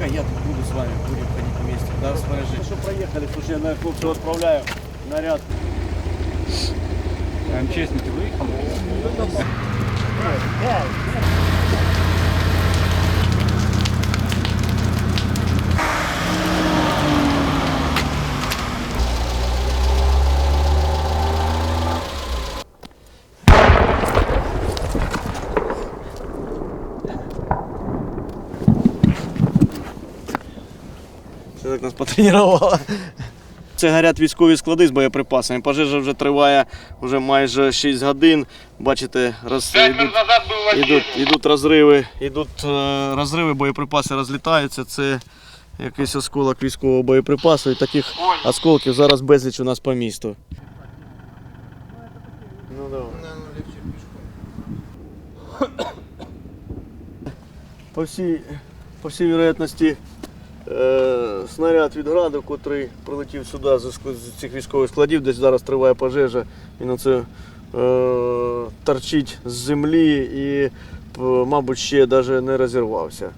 пока я тут буду с вами, будем ходить вместе. Да, смотри. Что проехали, слушай, я на все отправляю наряд. МЧС не ты выехал? Ну, Це так нас потренувало. Це горять військові склади з боєприпасами. Пожежа вже триває вже майже 6 годин. Бачите, роз... йдуть, йдуть, йдуть розриви, йдуть е, розриви, боєприпаси розлітаються. Це якийсь осколок військового боєприпасу. І таких осколків зараз безліч у нас по місту. Ну, давай. По всій, по всій вероятності, снаряд від граду, котрий прилетів сюди з, цих військових складів, десь зараз триває пожежа, він оце е, торчить з землі і, мабуть, ще навіть не розірвався.